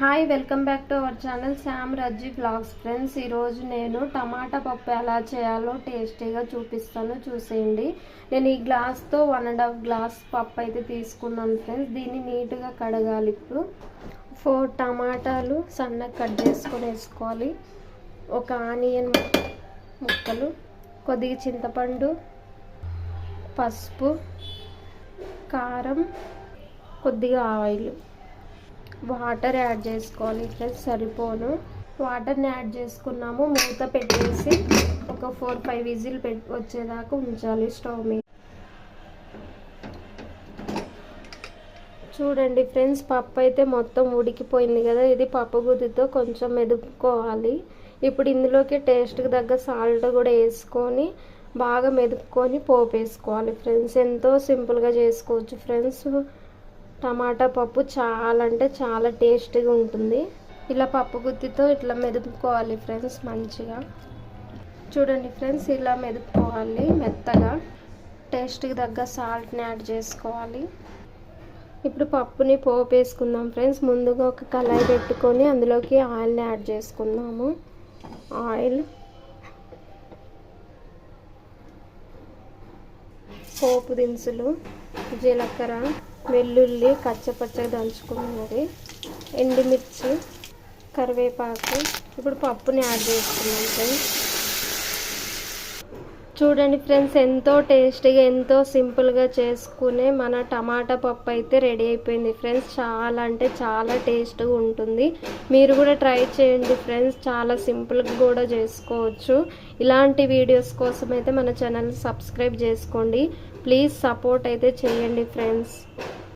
Hi welcome back to our channel Sam Rajji vlogs friends ఈరోజు నేను టమాటా పప్పు ఎలా చేయాలో టేస్టీగా చూపిస్తాను చూసేయండి. నేను ఈ గ్లాస్తో వన్ అండ్ హాఫ్ గ్లాస్ పప్పు అయితే తీసుకున్నాను ఫ్రెండ్స్ దీన్ని నీట్గా కడగాలి ఇప్పుడు. ఫోర్ టమాటాలు సన్నగా కట్ చేసుకొని వేసుకోవాలి. ఒక ఆనియన్ ముక్కలు కొద్దిగా చింతపండు పసుపు కారం కొద్దిగా ఆయిల్. వాటర్ యాడ్ చేసుకోవాలి ఫ్రెండ్స్ సరిపోను. వాటర్ని యాడ్ చేసుకున్నాము. మూత పెట్టేసి ఒక ఫోర్ ఫైవ్ విజిల్ పెట్ వచ్చేదాకా ఉంచాలి స్టవ్ మీద. చూడండి ఫ్రెండ్స్ పప్పు అయితే మొత్తం ఉడికిపోయింది కదా. ఇది పప్పు గుద్దితో కొంచెం మెదుపుకోవాలి. ఇప్పుడు ఇందులోకి టేస్ట్కి తగ్గ సాల్ట్ కూడా వేసుకొని బాగా మెదుపుకొని పోపు వేసుకోవాలి ఫ్రెండ్స్. ఎంతో సింపుల్గా చేసుకోవచ్చు ఫ్రెండ్స్. టమాటా పప్పు చాలా అంటే చాలా టేస్టీగా ఉంటుంది. ఇలా పప్పు గుత్తితో ఇట్లా మెదుపుకోవాలి ఫ్రెండ్స్ మంచిగా. చూడండి ఫ్రెండ్స్ ఇలా మెదుపుకోవాలి మెత్తగా. టేస్ట్కి తగ్గ సాల్ట్ని యాడ్ చేసుకోవాలి. ఇప్పుడు పప్పుని పోపు వేసుకుందాం ఫ్రెండ్స్. ముందుగా ఒక కళాయి పెట్టుకొని అందులోకి ఆయిల్ని యాడ్ చేసుకుందాము. ఆయిల్ పోపు దినుసులు జీలకర్ర వెల్లుల్లి కచ్చపచ్చగా దంచుకున్నది ఎండుమిర్చి కరివేపాకు. ఇప్పుడు పప్పుని యాడ్ చేసుకున్నాం ఫ్రెండ్స్. చూడండి ఫ్రెండ్స్ ఎంతో టేస్టీగా ఎంతో సింపుల్గా చేసుకునే మన టమాటా పప్పు అయితే రెడీ అయిపోయింది ఫ్రెండ్స్. చాలా అంటే చాలా టేస్ట్గా ఉంటుంది. మీరు కూడా ట్రై చేయండి ఫ్రెండ్స్. చాలా సింపుల్గా కూడా చేసుకోవచ్చు. ఇలాంటి వీడియోస్ కోసం అయితే మన ఛానల్ సబ్స్క్రైబ్ చేసుకోండి. ప్లీజ్ సపోర్ట్ అయితే చేయండి ఫ్రెండ్స్.